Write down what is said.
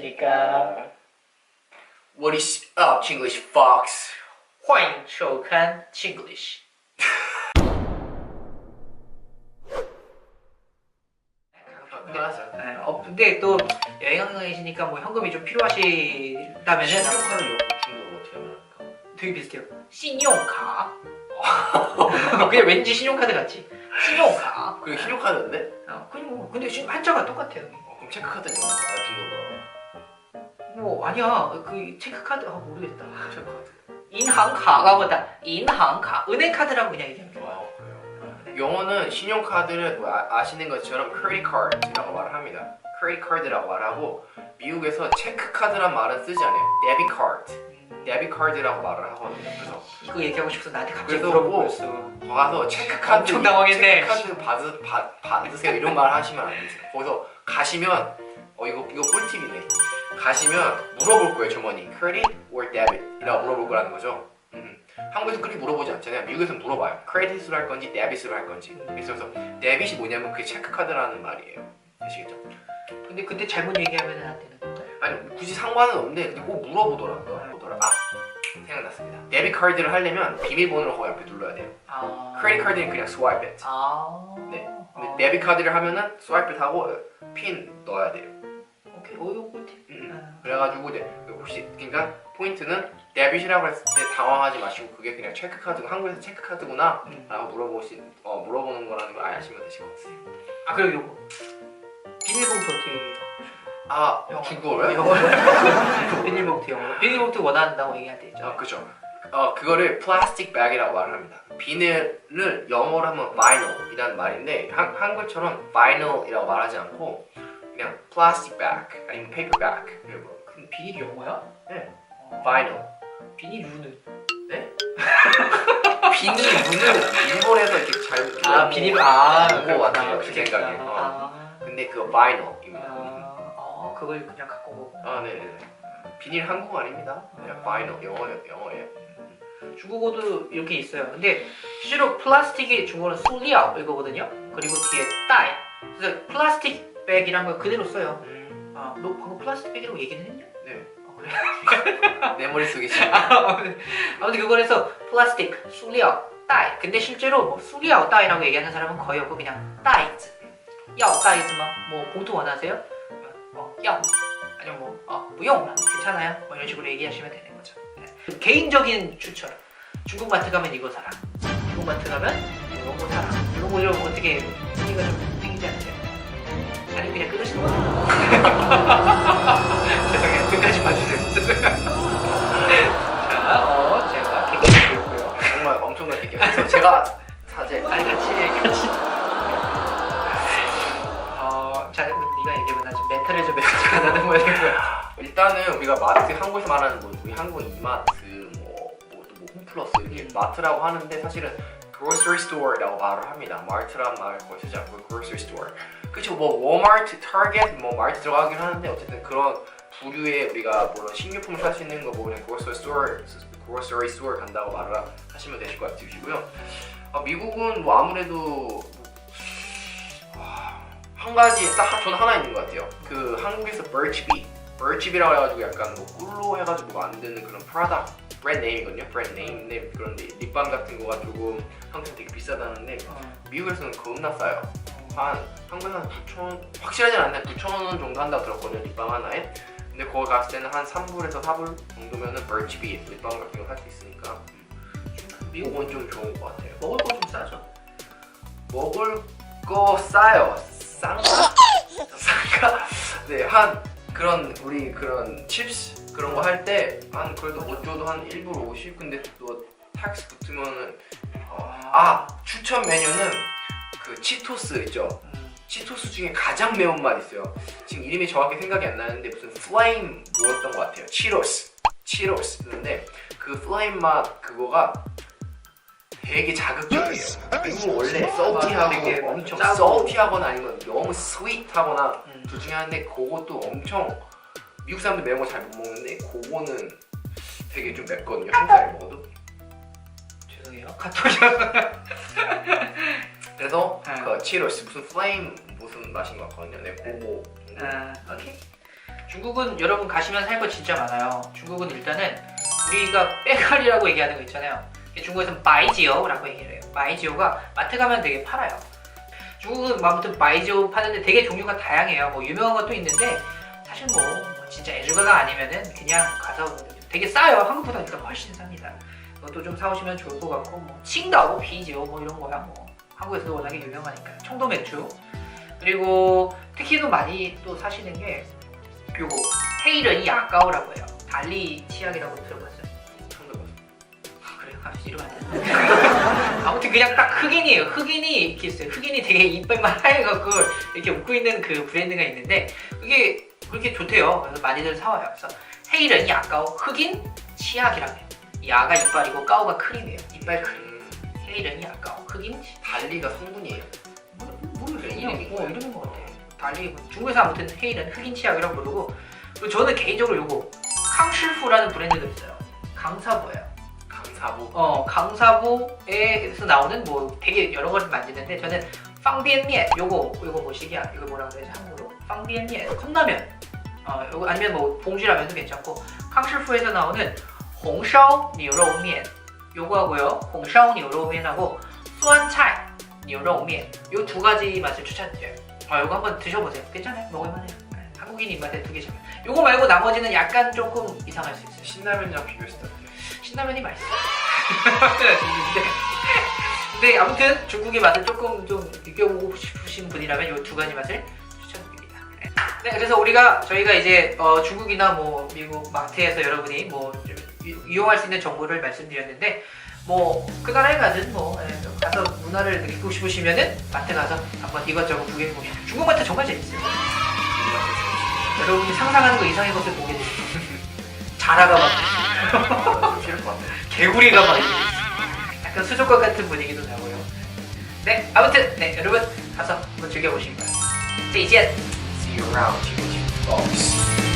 안녕하십니까. What is up, Chinglish Fox? 欢迎收看 Chinglish。 끝났어요. 네, 어, 근데 또 여행하시니까 뭐 현금이 좀 필요하시다면은 신용카드 중국어 어떻게 하면 할까? 되게 비슷해요. 신용카. 그냥 왠지 신용카드 같지. 신용카. 그게 신용카드인데? 어, 그냥 뭐 근데 신- 한자가 똑같아요. 어, 그럼 체크카드는 영어, 아 중국어. 뭐 아니야 그 체크카드 아 모르겠다. 체크카드. 인항카가 보다 인항카 은행 카드라고 그냥 얘기하면 돼요. 와, 그래요. 영어는 신용카드를 뭐 아, 아시는 것처럼 credit card라고 말을 합니다. credit card라고 말하고 미국에서 체크카드란 말은 쓰지 않아요. debit card, 음, debit card라고 말을 하거든요. 그래서 이거 얘기하고 싶어서 나한테 갑자기 물어보고 뭐- 있어. 가서 체크카드 엄청 당황했네. 체크카드 받으, 받, 받으세요 이런 말 하시면 안 되세요. 거기서 가시면 어 이거 이거 꿀팁이네. 가시면 물어볼 거예요 주머니 credit or debit이라고 물어볼 거라는 거죠. 음. 한국에서 그렇게 물어보지 않잖아요. 미국에서는 물어봐요. 크레딧으로 할 건지 데빗으로 할 건지. 그래서 데빗이 뭐냐면 그게 체크카드라는 말이에요. 아시겠죠? 근데 그때 잘못 얘기하면 안 되는 건가요? 아니 굳이 상관은 없는데 근데 꼭 물어보더라고요. 물어보더라. 아 생각났습니다. 데빗 카드를 하려면 비밀번호를 거기 앞에 눌러야 돼요. 아 크레딧 카드는 그냥 스와이프 잇. 아 네. 근데 아. 데빗 카드를 하면은 스와이프 하고 핀 넣어야 돼요. 오케이 어 이거 꿀팁. 그래가지고 이제 혹시 그러니까 포인트는 데빗이라고 했을 때 당황하지 마시고 그게 그냥 체크 카드 한국에서 체크 카드구나 음. 라고 물어보시 어 물어보는 거라는 걸 아시면 되실 것 같아요. 아 그리고 요거 비닐봉투 어떻게 아 영어. 중국어요? 영어 비닐봉투 영어 비닐봉투 원한다고 얘기할 때 있죠. 아 그죠. 어 그거를 플라스틱 백이라고 말을 합니다. 비닐을 영어로 하면 vinyl이라는 말인데 한, 한글처럼 vinyl이라고 말하지 않고 그냥 플라스틱 백 아니면 페이퍼 백 이런 거. 그럼 비닐이 영어야? 네. 어. vinyl. 비닐류는 비닐은 일본에서 이렇게 잘 아 비닐 아 그거 같아요, 그렇구나. 제 생각에. 어. 아, 근데 그거 vinyl입니다. 아, 어, 그걸 그냥 갖고 오고 아 네네. 비닐 한국 아닙니다. 그냥 vinyl 영어예요. 영어예요. 중국어도 이렇게 있어요. 근데 실제로 플라스틱이 중국어는 수리ao 이거거든요. 그리고 뒤에 따이. 그래서 플라스틱 백이란 걸 그대로 써요. 음, 아, 너 방금 플라스틱 백이라고 얘기는 했냐? 내 머릿속에 지금 아무튼 아무튼 그거에서 플라스틱, 수리ao, 따이. 근데 실제로 뭐 수리ao, 따이라고 얘기하는 사람은 거의 없고 그냥 따이즈. 야, 따이즈만 뭐 봉투 원하세요? 어, 야. 아니면 뭐 어, 무용 괜찮아요. 뭐 이런 식으로 얘기하시면 되는 거죠. 네. 개인적인 추천. 중국 마트 가면 이거 사라. 중국 마트 가면 이런 거 사라. 이런 거좀 어떻게 분위기가 좀 생기지 않으세요? 아니 그냥 끊으시는 거예 사제 아니 같이 같이. 어, 자, 네가 얘기해봐. 나 지금 멘탈을 좀 매치가 나는 모양이고요. 일단은 우리가 마트 한국에서 말하는 뭐 우리 한국은 이마트 뭐뭐 뭐, 뭐 홈플러스 이렇게 음. 마트라고 하는데 사실은 grocery store라고 말을 합니다. 마트란 말 거의 쓰지 않고 grocery store. 그쵸 뭐 워마트, 타겟, 뭐 마트 들어가긴 하는데 어쨌든 그런 부류의 우리가 뭐 식료품을 살 수 있는 거뭐 그냥 grocery store, grocery store 간다고 말을 하시면 되실 것 같으시고요. 아, 미국은 뭐 아무래도 뭐, 와, 한 가지 딱 저는 하나 있는 것 같아요. 그 한국에서 birchbeet, birchbeet라고 해가지고 약간 뭐 꿀로 해가지고 만드는 그런 프라다 브랜드 네임이거든요. 브랜드 네임인데 그런 립- 립밤 같은 거가 조금 한국에서 되게 비싸다는데 어, 미국에서는 겁나 싸요. 한 한국에서 한 9천 확실하진 않는데 9천 원 정도 한다고 들었거든요 립밤 하나에. 근데 거기 갔을 때는 한 3불에서 4불 정도면은 birchbeet 립밤 같은 거 살 수 있으니까 음, 미국은 미국은 좀 좋은 것 같아요. 먹을 거 좀 싸죠. 먹을 거 싸요. 싼가? 싼가? 네, 한 그런 우리 그런 칩스 그런 거 할 때 한 그래도 못 줘도 한 1불 50 근데 또 텍스 붙으면은 어, 아 추천 메뉴는 그 치토스 있죠. 음, 치토스 중에 가장 매운 맛 있어요. 지금 이름이 정확히 생각이 안 나는데 무슨 플레임 뭐였던 것 같아요. 치로스, 치로스인데 그 플레임 맛 그거가 되게 자극적이에요. 이거 원래 되게 salty하고 엄청 salty하거나 아니면 너무 sweet하거나 음. 둘 중에 하나인데 그것도 엄청 미국 사람들 매운 거 잘 못 먹는데 그거는 되게 좀 맵거든요. 한살 먹어도. 죄송해요. 카톡이 그래서 네. 그 치로스 무슨 플레임 무슨 맛인 것 같거든요. 네, 그거 아, 오케이. 중국은 여러분 가시면 살 거 진짜 많아요. 중국은 일단은 우리가 빼가리라고 얘기하는 거 있잖아요. 중국에서는 바이지오라고 얘기를 해요. 바이지오가 마트 가면 되게 팔아요. 중국은 뭐 아무튼 바이지오 파는데 되게 종류가 다양해요. 뭐 유명한 것도 있는데 사실 뭐, 뭐 진짜 애주가가 아니면은 그냥 가서 되게 싸요. 한국보다 일단 훨씬 쌉니다. 그것도 좀 사오시면 좋을 것 같고 뭐 칭다오, 비지오 뭐 이런 거야 뭐 한국에서도 워낙에 유명하니까 청도 맥주 그리고 특히도 많이 또 사시는 게 요거 헤이런이 야까오라고 해요. 달리 치약이라고 들어봤어요. 처음. 아, 그래요? 아, 이러면 안 돼. 아무튼 그냥 딱 흑인이에요. 흑인이 이렇게 있어요. 흑인이 되게 이빨만 하얘갖고 이렇게 웃고 있는 그 브랜드가 있는데 그게 그렇게 좋대요. 그래서 많이들 사와요. 그래서 헤이런 야까오 흑인 치약이라고 해요. 야가 이빨이고 까오가 크림이에요. 이빨 크림. 음, 헤이런 야까오 흑인 치- 달리가 성분이에요. 뭐, 모르겠어요. 이름인 이름, 어, 거예요. 이름인 것 같아. 달리 뭐 중국에서 아무튼 헤이런 흑인 치약이라고 부르고 그리고 저는 개인적으로 요거康师傅라는 브랜드도 있어요. 강사부예요. 강사부. 어 강사부에서 나오는 뭐 되게 여러 가지 만드는데 저는 빵비엔면 요거 요거 뭐시기야 이거 뭐라고 해야지 한국어로 빵비엔면 컵라면 어 요거 아니면 뭐 봉지라면도 괜찮고康师傅에서 나오는 홍烧 牛肉面 요거 하고요 홍烧 牛肉面하고 酸菜 牛肉面요 두 가지 맛을 추천드려요 아 요거 한번 드셔보세요 괜찮아요 먹을만해요 네, 한국인 입맛에 두 개잖아요 요거 말고 나머지는 약간 조금 이상할 수 있어요 신라면이랑 비교했을 때 어때요? 신라면이 맛있어. 근데, 근데 아무튼 중국의 맛을 조금 좀 느껴보고 싶으신 분이라면 이 두 가지 맛을 추천드립니다. 네, 그래서 우리가 저희가 이제 어, 중국이나 뭐 미국 마트에서 여러분이 뭐좀 유- 이용할 수 있는 정보를 말씀드렸는데 뭐 그 나라에 가든 뭐 예, 가서 문화를 느끼고 싶으시면은 마트 가서 한번 이것저것 구경해 보시면 중국 마트 정말 재밌어요. 여러분이 상상하는 거 이상의 것을 보게 되죠. 자라가 막 좀 싫을 것 같아요. 개구리가 막 이렇게 약간 수족관 같은 분위기도 나고요. 네, 아무튼 네 여러분 가서 한번 즐겨보시기 바랍니다. 再见。See you around, chicken box.